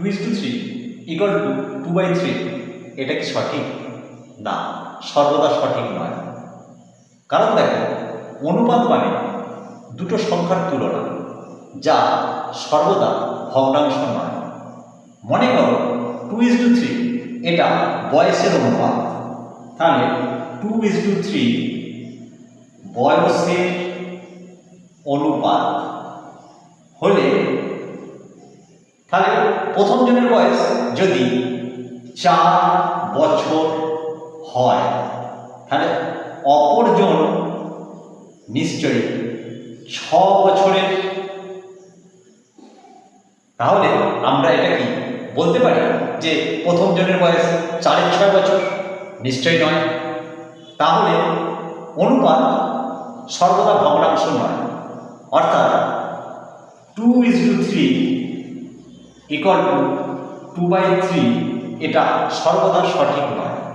Two is two three equal to two by three এটা কি সঠিক? না, সর্বদা সঠিক নয়। কারণ দেখো, অনুপাত মানে দুটো সংখ্যার তুলনা, যা সর্বদা ভগ্নাংশ নয়। মনে করো টু ইস টু থ্রি এটা বয়সের অনুপাত। তাহলে টু ইস টু থ্রি বয়সের অনুপাত হলে প্রথম জনের বয়স যদি চার বছর হয়, তাহলে অপরজন নিশ্চয়ই ছ বছরের। তাহলে আমরা এটা কি বলতে পারি যে প্রথম জনের বয়স চারের ছয় বছর? নিশ্চয়ই নয়। তাহলে অনুপাত সর্বদা ভগ্নাংশ নয়। অর্থাৎ two is two three equal to two by three এটা সর্বদা সঠিক নয়।